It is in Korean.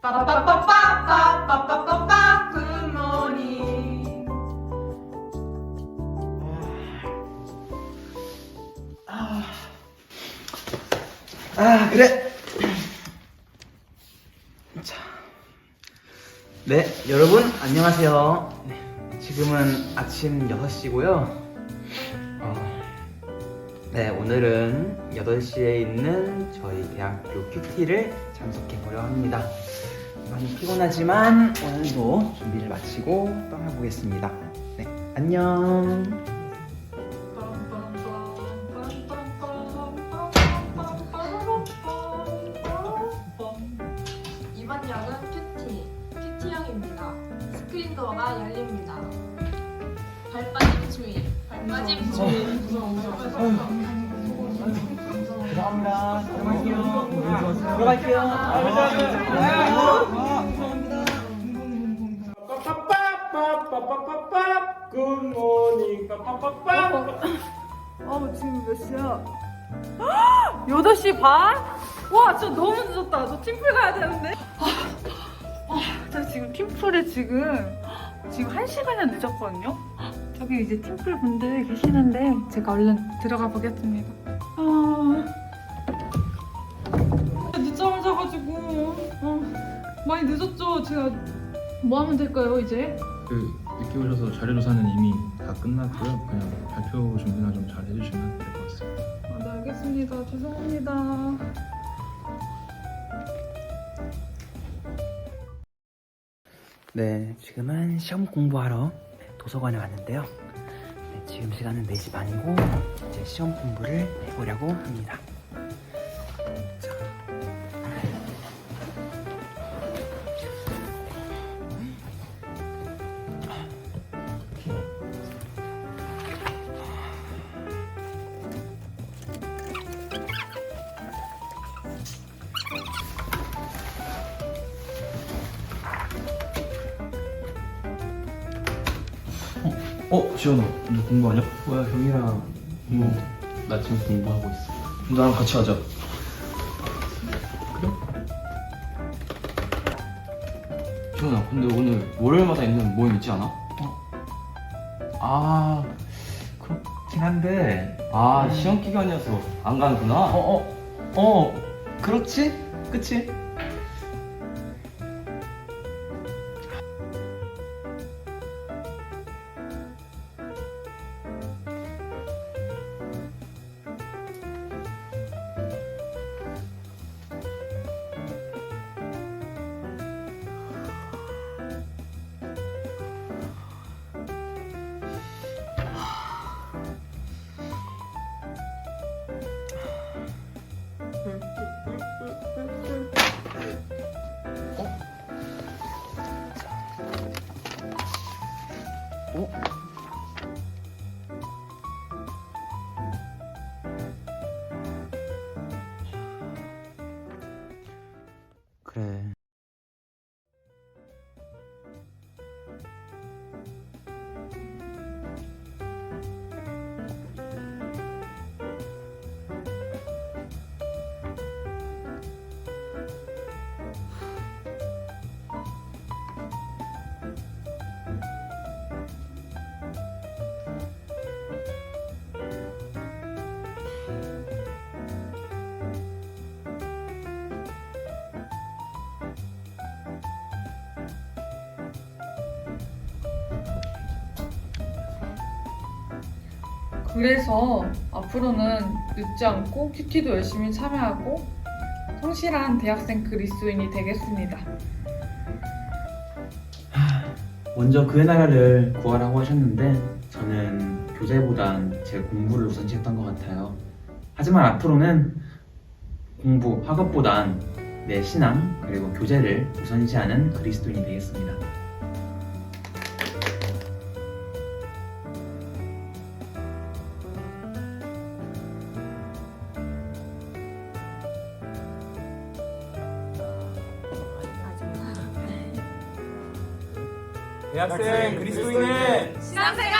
빠빠빠빠빠빠빠빠빠 굿모닝. 아 그래. 자. 네 여러분 안녕하세요. 네, 지금은 아침 6시고요. 어, 네 오늘은 8시에 있는 저희 대학교 큐티를 참석해 보려 합니다 많이 피곤하지만 오늘도 준비를 마치고 떠나 보겠습니다 네 안녕 이번 역은 큐티, 큐티역입니다. 스크린 도어가 열립니다. 발빠짐 주의. 감사합니다. 들어갈게요. 들어갈게요. 몇 시야? 8시 반? 와, 저 너무 늦었다. 저 팀플 가야 되는데. 아, 아, 저 지금 팀플에 지금 지금 1시간이나 늦었거든요. 저기 이제 팀플 분들 계시는데 제가 얼른 들어가 보겠습니다 아 늦잠을 자가지고 어, 많이 늦었죠 제가 뭐 하면 될까요 이제? 그 늦게 오셔서 자료 조사는 이미 다 끝났고요. 그냥 발표 준비나 좀 잘 해주시면 될 것 같습니다. 아, 네, 알겠습니다. 죄송합니다. 네, 지금은 시험 공부하러 도서관에 왔는데요. 네, 지금 시간은 4시 반이고 이제 시험 공부를 해보려고 합니다. 어, 지현아, 너 공부하냐? 뭐야 형이랑 뭐 나 지금 공부하고 있어 나랑 같이 하자. 지훈아 근데 오늘 월요일마다 있는 모임 있지 않아? 아, 그렇긴 한데, 아 시험 기간이어서 안 가는구나 어, 어, 어, 그렇지? 그치? 어? 그래. 그래서 앞으로는 늦지 않고 큐티도 열심히 참여하고 성실한 대학생 그리스도인이 되겠습니다. 먼저 그의 나라를 구하라고 하셨는데 저는 교재보단 제 공부를 우선시했던 것 같아요. 하지만 앞으로는 공부, 학업보단 내 신앙 그리고 교재를 우선시하는 그리스도인이 되겠습니다. 대학생 그리스도인의 신앙생활